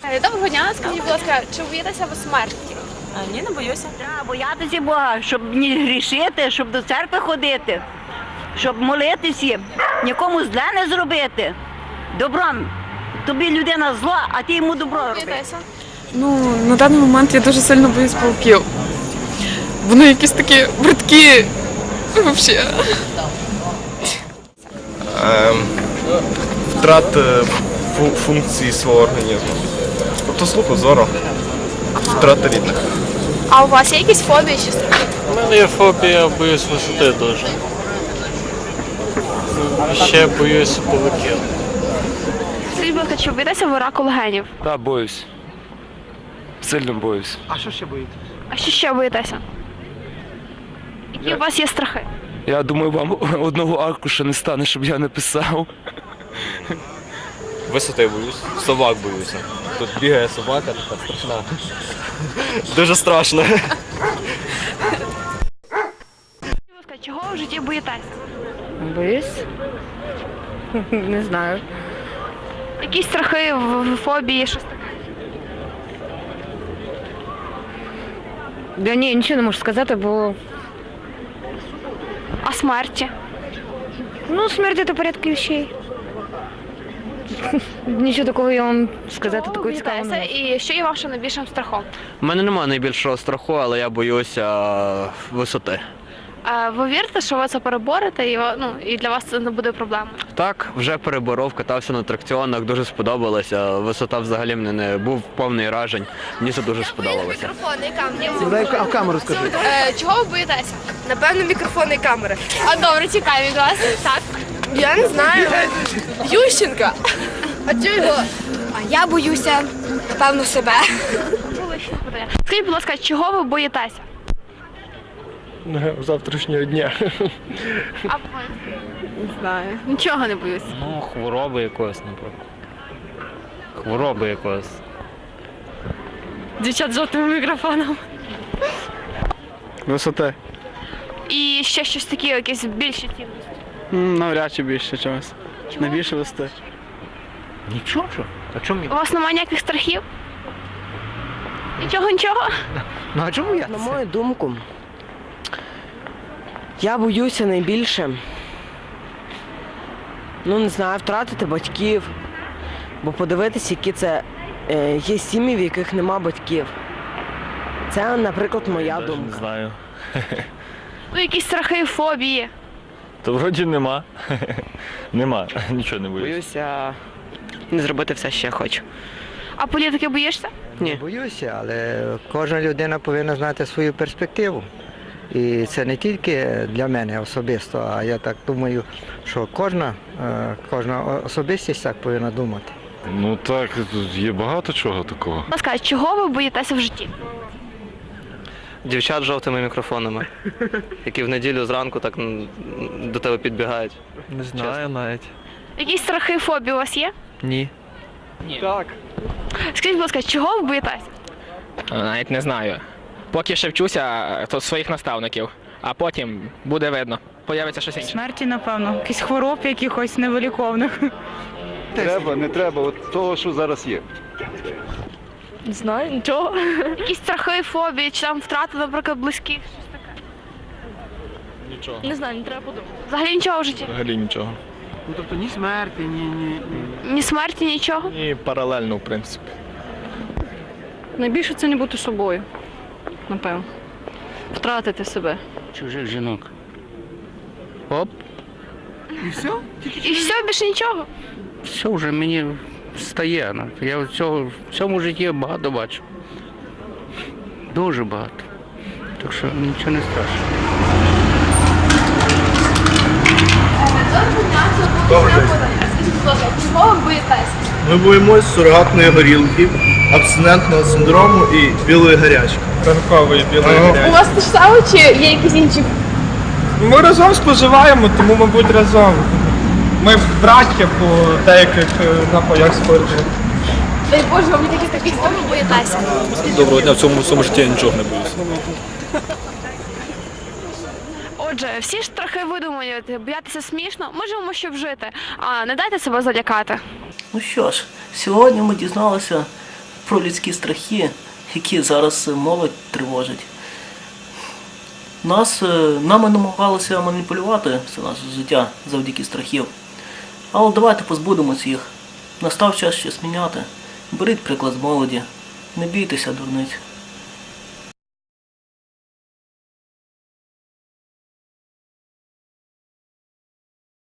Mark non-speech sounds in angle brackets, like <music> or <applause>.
Е, Доброго дня, скажіть, будь ласка, чи боїтеся ви смерті? А, ні, не боюся. Треба боятися Бога, щоб не грішити, щоб до церкви ходити, щоб молитися, нікому зле не зробити. Добром. Тобі людина зло, а ти йому добро роби. Боїтеся? Ну, на даний момент я дуже сильно боюсь пауків. Вони якісь такі бридкі. Взагалі. Ем, втрат е, фу- функції свого організму. Тобто слуху, зору, втрата рідних. А у вас є якісь фобії чи страхи? У мене є фобія, боюсь висоти дуже. Ще боюсь павуків. Скажіть, будь ласка, чи боїтеся ви раку легенів? Так, боюсь. Сильно боюсь. А що ще боїтеся? Які у вас є страхи? Я думаю, вам одного аркуша не стане, щоб я не писав. Висоти боюсь, собак боюся. Тут бігає собака, така страшна. Дуже страшно. Чого ви в житті боїтеся? Боюсь? Не знаю. Якісь страхи, фобії, щось таке? Да ні, нічого не можу сказати, бо А смерті? ну смерть це порядок вещей. <laughs> Нічого такого я вам сказати Чого ви такого цікавого. не можу. І що є вашим найбільшим страхом? У мене немає найбільшого страху, але я боюся висоти. А ви вірите, що ви це переборете і, ви- ну, і для вас це не буде проблемою? Так, вже переборов, катався на атракціонах, дуже сподобалося. Висота взагалі мене не був повний ражень. Мені це дуже сподобалося. А в камеру скажи. Е, чого ви боїтеся? Напевно, мікрофон і камери. А добре, чекаю від вас. Так. Я не знаю. Ющенка. А чого його? А я боюся, напевно, себе. Скажіть, будь ласка, чого ви боїтеся? Завтрашнього дня. А ви? Не знаю. Нічого не боюсь. Ну, хвороби якось, наприклад. Хвороби якось. Дівчат з жовтим мікрофоном. Висоти. І ще щось таке, якісь більші цінності. Навряд чи більше чогось. Найбільше висоти. Нічого? А чому? У вас немає ніяких страхів? Нічого, нічого? Ну а чому я? На мою думку, я боюся найбільше. Ну, не знаю, втратити батьків. Бо подивитися, які це е, є сім'ї, в яких нема батьків. Це, наприклад, моя думка. Не знаю. Ну, якісь страхи, і фобії. То вроді нема. нема. Нічого не боюсь. Боюся не зробити все, що я хочу. А політики боїшся? Ні. Боюся, але кожна людина повинна знати свою перспективу. І це не тільки для мене особисто, а я так думаю, що кожна, е, кожна особистість так повинна думати. Ну так, тут є багато чого такого. Будь ласка, чого ви боїтеся в житті? Дівчат з жовтими мікрофонами, які в неділю зранку так м, до тебе підбігають. Не знаю навіть. Якісь страхи, фобії у вас є? Ні. Так. Скажіть, будь ласка, чого ви боїтеся? Навіть не знаю. Поки ще вчуся, то своїх наставників, а потім буде видно. Появиться щось інше. Смерті, напевно, якісь хвороб якихось невиліковних. Треба, не треба, от того, що зараз є. Не знаю, нічого. Якісь страхи, фобії, чи там втрати, наприклад, близьких? Нічого. Не знаю, не треба подумати. Взагалі нічого в житті? Взагалі нічого. Ну тобто ні смерті, ні, ні. Ні смерті, нічого? І паралельно, в принципі. Найбільше це не бути собою. Напевно. Втратити себе. Чужих жінок. Оп, І все, більше нічого? Все вже мені стає. ну. Я в цього, в цьому житті багато бачу. Дуже багато. Так що нічого не страшно. Добре. Скажіть, будь ласка, чого ви боїтеся? Ми боїмось сурогатної горілки, абстинентного синдрому і білої гарячки. Ранкової білої У вас те ж саме чи є якісь інші? Ми разом споживаємо, тому, мабуть, разом. Ми браття по деяких е, напоях спорту. Дай Боже, вам якісь такі ви боїтеся? Доброго дня, в цьому всьому житті я нічого не боюся. Отже, всі ж трохи видумуєте, боятися смішно, ми живемо, щоб жити, а не дайте себе залякати. Ну що ж, сьогодні ми дізналися про людські страхи, які зараз молодь тривожить. Нас, е, нами намагалися маніпулювати все наше життя завдяки страхів. Але давайте позбудемося їх. Настав час щось міняти. Беріть приклад з молоді. Не бійтеся, дурниць.